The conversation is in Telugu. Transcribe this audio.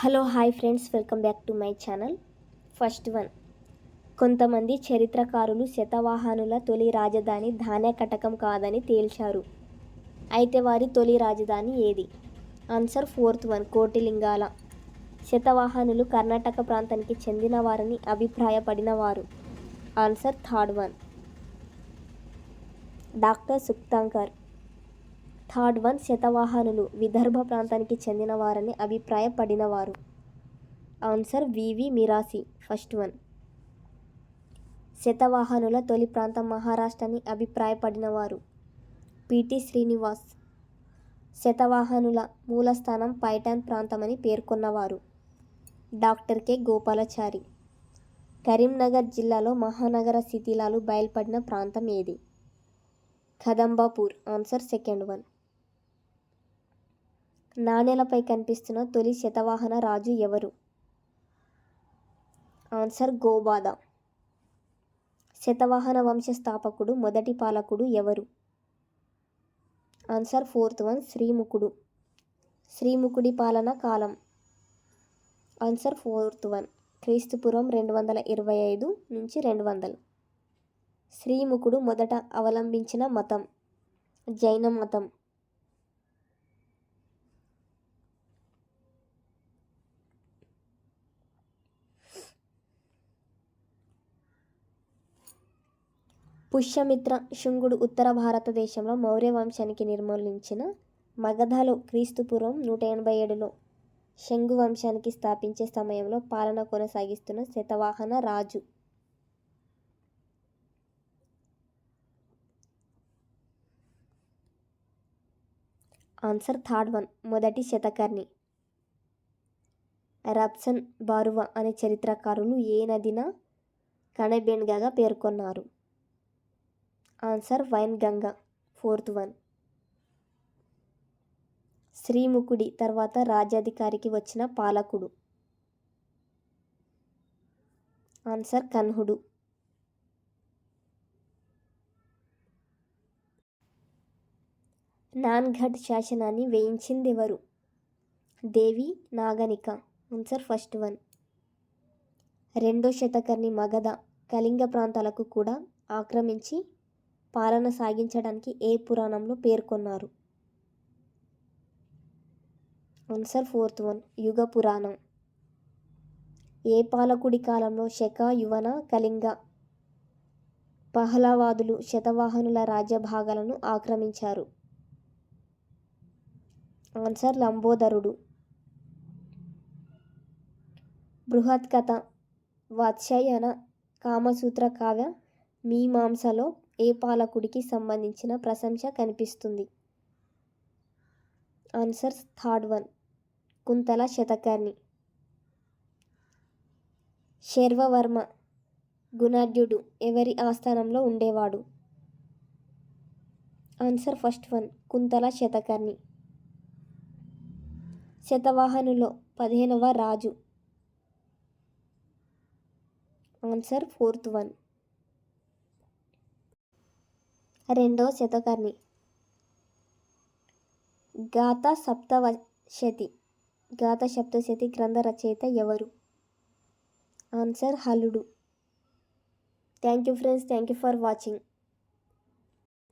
Hello hi friends. Welcome back to my channel. First one. కొంతమంది చరిత్రకారులు శతవాహనుల తొలి రాజధాని ధాన్యకటకం కాదని తేల్చారు. అయితే వారి తొలి రాజధాని ఏది? Answer fourth one. కోటిలింగాల. శతవాహనులు కర్ణాటక ప్రాంతానికి చెందిన వారని అభిప్రాయపడినవారు. Answer third one. Doctor Sukthankar. Third one శతవాహనులు Vidarbha ప్రాంతానికి చెందినవారని అభిప్రాయపడినవారు. Answer VV Mirasi first one. శతవాహనుల తొలి ప్రాంతం మహారాష్ట్రని అభిప్రాయపడినవారు. పిటి శ్రీనివాస్. శతవాహనుల మూలస్థానం పైటాన్ ప్రాంతమని పేర్కొన్నవారు. Doctor K Gopalachari. కరీంనగర్ జిల్లాలో మహానగర శిథిలాలు బయల్పడిన ప్రాంతం ఏది? Kadambapur answer second one. నాణేలపై కనిపిస్తున్న తొలి శతవాహన రాజు ఎవరు? ఆన్సర్ గోబాద. శతవాహన వంశ స్థాపకుడు మొదటి పాలకుడు ఎవరు? ఆన్సర్ ఫోర్త్ వన్ శ్రీముఖుడు. శ్రీముఖుడి పాలన కాలం. ఆన్సర్ ఫోర్త్ వన్ క్రీస్తుపురం రెండు వందల ఇరవై ఐదు నుంచి రెండు వందలు. శ్రీముఖుడు మొదట అవలంబించిన మతం జైన మతం. పుష్యమిత్ర శుంగుడు ఉత్తర భారతదేశంలో మౌర్య వంశానికి నిర్మూలించిన మగధలో క్రీస్తుపూర్వం నూట ఎనభై ఏడులో శంగు వంశానికి స్థాపించే సమయంలో పాలన కొనసాగిస్తున్న శతవాహన రాజు. ఆన్సర్ థర్డ్ వన్ మొదటి శతకర్ణి. రబ్సన్ బారువా అనే చరిత్రకారులు ఏ నదిన కణబెన్గగా పేర్కొన్నారు? Answer Wainganga fourth one. శ్రీముఖుడి తర్వాత రాజ్యాధికారికి వచ్చిన పాలకుడు. ఆన్సర్ కన్హుడు. నాన్ఘడ్ శాసనాన్ని వేయించింది ఎవరు Devi Naganika. Answer first one. రెండో శతకర్ణి మగధ కళింగ ప్రాంతాలకు కూడా ఆక్రమించి పాలన సాగించడానికి ఏ పురాణంలో పేర్కొన్నారు? ఆన్సర్ ఫోర్త్ వన్ యుగ పురాణం. ఏ పాలకుడి కాలంలో శక యువన కళింగ పహలవాదులు శతవాహనుల రాజ్యభాగాలను ఆక్రమించారు? ఆన్సర్ లంబోదరుడు. బృహత్ కథ వాత్స్యాయన కామసూత్ర కావ్య మీమాంసలో ఏ పాలకుడికి సంబంధించిన ప్రశంస కనిపిస్తుంది? Answer third one. Kuntala Satakarni. Sarvavarma. గుణాఢ్యుడు. ఎవరి ఆస్థానంలో ఉండేవాడు? Answer first one. Kuntala Satakarni. శతవాహనులో పదిహేనవ రాజు. Answer fourth one. రెండవ శతకర్ణి గాథ సప్తవశతి గాథ సప్తశతి గ్రంథ రచయిత ఎవరు? Answer హలుడు. Thank you friends. Thank you for watching.